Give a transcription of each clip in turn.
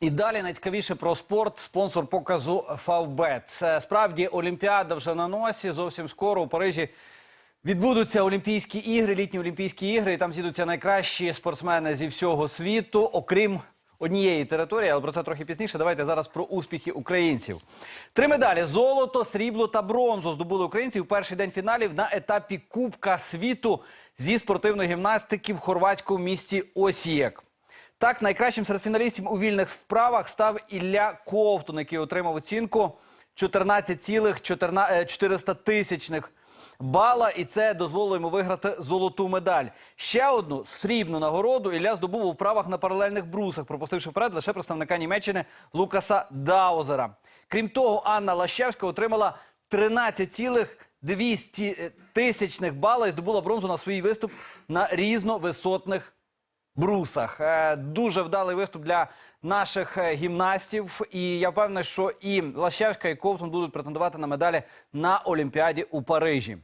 І далі найцікавіше про спорт. Спонсор показу Фавбет. Справді Олімпіада вже на носі. Зовсім скоро у Парижі відбудуться Олімпійські ігри, літні Олімпійські ігри. І там з'їдуться найкращі спортсмени зі всього світу, окрім однієї території. Але про це трохи пізніше. Давайте зараз про успіхи українців. Три медалі: золото, срібло та бронзу здобули українці в перший день фіналів на етапі Кубка світу зі спортивної гімнастики в хорватському місті Осієк. Так, найкращим серед фіналістів у вільних вправах став Ілля Ковтун, який отримав оцінку 14,4 тисячних бала, і це дозволило йому виграти золоту медаль. Ще одну срібну нагороду Ілля здобув у вправах на паралельних брусах, пропустивши вперед лише представника Німеччини Лукаса Даузера. Крім того, Анна Лащевська отримала 13,200 тисячних бала і здобула бронзу на свій виступ на різновисотних брусах. Е, Дуже вдалий виступ для наших е, гімнастів. І я впевнений, що і Лащевська, і Ковтун будуть претендувати на медалі на Олімпіаді у Парижі.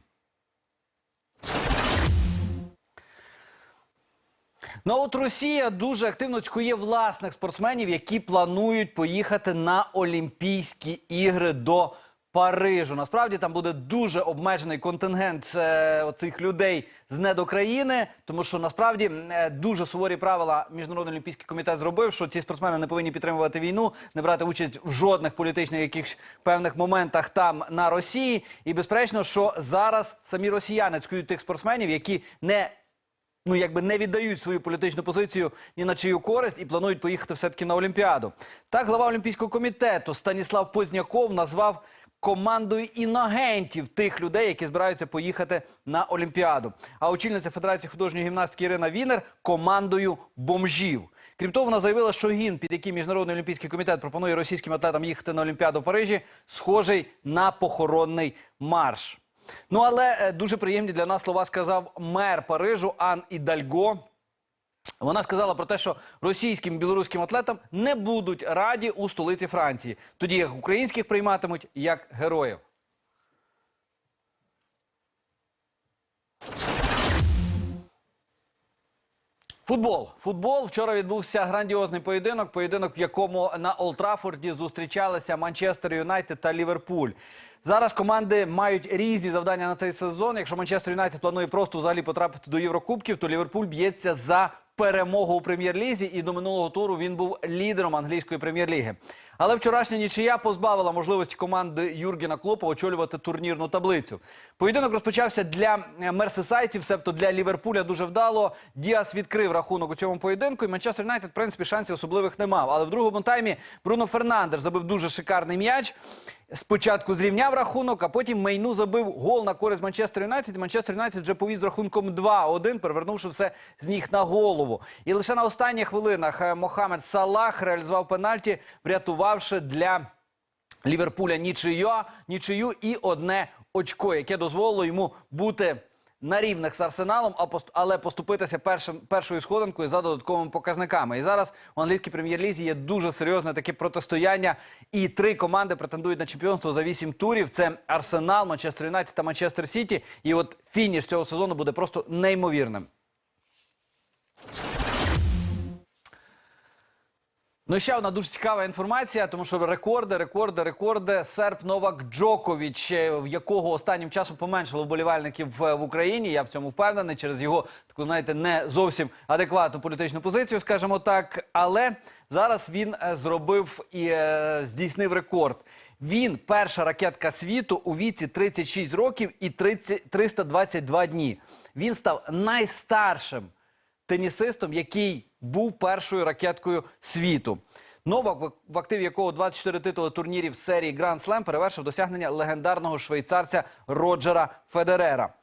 Ну от Росія дуже активно цькує власних спортсменів, які планують поїхати на Олімпійські ігри до Парижу. Насправді там буде дуже обмежений контингент е, оцих людей з недокраїни, тому що насправді е, дуже суворі правила міжнародний олімпійський комітет зробив, що ці спортсмени не повинні підтримувати війну, не брати участь в жодних політичних якихось певних моментах там на Росії. І безперечно, що зараз самі росіяни цькують тих спортсменів, які не ну якби не віддають свою політичну позицію ні на чию користь і планують поїхати все-таки на Олімпіаду. Так, глава Олімпійського комітету Станіслав Позняков назвав командою інагентів тих людей, які збираються поїхати на Олімпіаду. А очільниця Федерації художньої гімнастики Ірина Вінер командою бомжів. Крім того, вона заявила, що гімн, під який міжнародний олімпійський комітет пропонує російським атлетам їхати на Олімпіаду в Парижі, схожий на похоронний марш. Ну але е, дуже приємні для нас слова сказав мер Парижу Ан Ідальго. Вона сказала про те, що російським білоруським атлетам не будуть раді у столиці Франції, тоді як українських прийматимуть як героїв. Футбол. Футбол. Вчора відбувся грандіозний поєдинок. Поєдинок, в якому на Олд Траффорді зустрічалися Манчестер Юнайтед та Ліверпуль. Зараз команди мають різні завдання на цей сезон. Якщо Манчестер Юнайтед планує просто взагалі потрапити до Єврокубків, то Ліверпуль б'ється за перемогу у прем'єр-лізі. І до минулого туру він був лідером англійської прем'єр-ліги. Але вчорашня нічия позбавила можливості команди Юргена Клопа очолювати турнірну таблицю. Поєдинок розпочався для е, мерсисайців, себто для Ліверпуля дуже вдало. Діас відкрив рахунок у цьому поєдинку. І Манчестер Юнайтед, в принципі, шансів особливих не мав. Але в другому таймі Бруно Фернандеш забив дуже шикарний м'яч. Спочатку зрівняв рахунок, а потім Мейну забив гол на користь Манчестер Юнайтед. Манчестер Юнайтед вже повів з рахунком 2-1, перевернувши все з ніг на голову. І лише на останніх хвилинах е, Мохамед Салах реалізував пенальті, врятувавши для Ліверпуля нічию, нічию і одне очко, яке дозволило йому бути на рівних з арсеналом, але поступитися першим першою сходинкою за додатковими показниками. І зараз у англійській прем'єр-лізі є дуже серйозне таке протистояння. І три команди претендують на чемпіонство за вісім турів. Це Арсенал, Манчестер Юнайтед та Манчестер Сіті. І от фініш цього сезону буде просто неймовірним. Ну ще одна дуже цікава інформація, тому що рекорди, рекорди, рекорди. Серб Новак Джокович, е, в якого останнім часом поменшало вболівальників в Україні. Я в цьому впевнений через його таку, знаєте, не зовсім адекватну політичну позицію, скажімо так. Але зараз він е, зробив і е, здійснив рекорд. Він перша ракетка світу у віці 36 років і 30, 322 дні. Він став найстаршим тенісистом, який був першою ракеткою світу. Новак, в- активі якого 24 титули турнірів серії Гранд Слем, перевершив досягнення легендарного швейцарця Роджера Федерера.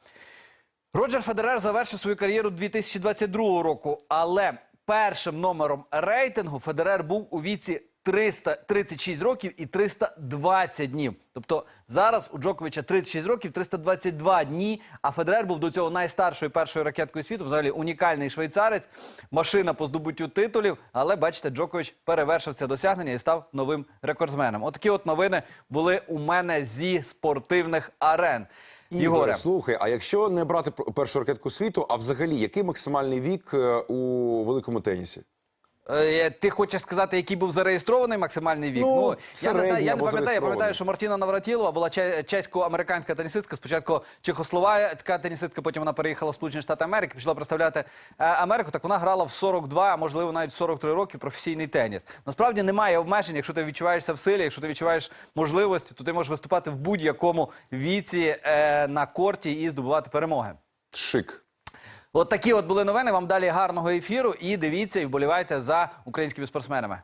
Роджер Федерер завершив свою кар'єру 2022 року, але першим номером рейтингу Федерер був у віці 336 років і 320 днів. Тобто зараз у Джоковича 36 років, 322 дні, а Федерер був до цього найстаршою першою ракеткою світу. Взагалі унікальний швейцарець, машина по здобуттю титулів. Але бачите, Джокович перевершив це досягнення і став новим рекордсменом. Отакі от новини були у мене зі спортивних арен. Ігоре, слухай, а якщо не брати першу ракетку світу, а взагалі який максимальний вік е, у великому тенісі? Е, Ти хочеш сказати, який був зареєстрований максимальний вік? Ну, я не середній знаю, я не або пам'ятаю. Я пам'ятаю, зареєстрований. що Мартіна Навратілова була че- чесько-американська тенісистка. Спочатку чехословацька тенісистка, потім вона переїхала в Сполучені Штати Америки, пішла представляти е, Америку. Так вона грала в 42, а можливо навіть в 43 роки професійний теніс. Насправді немає обмежень. Якщо ти відчуваєшся в силі, якщо ти відчуваєш можливості, то ти можеш виступати в будь-якому віці е, на корті і здобувати перемоги. Шик. От такі от були новини. Вам далі гарного ефіру. І дивіться і вболівайте за українськими спортсменами.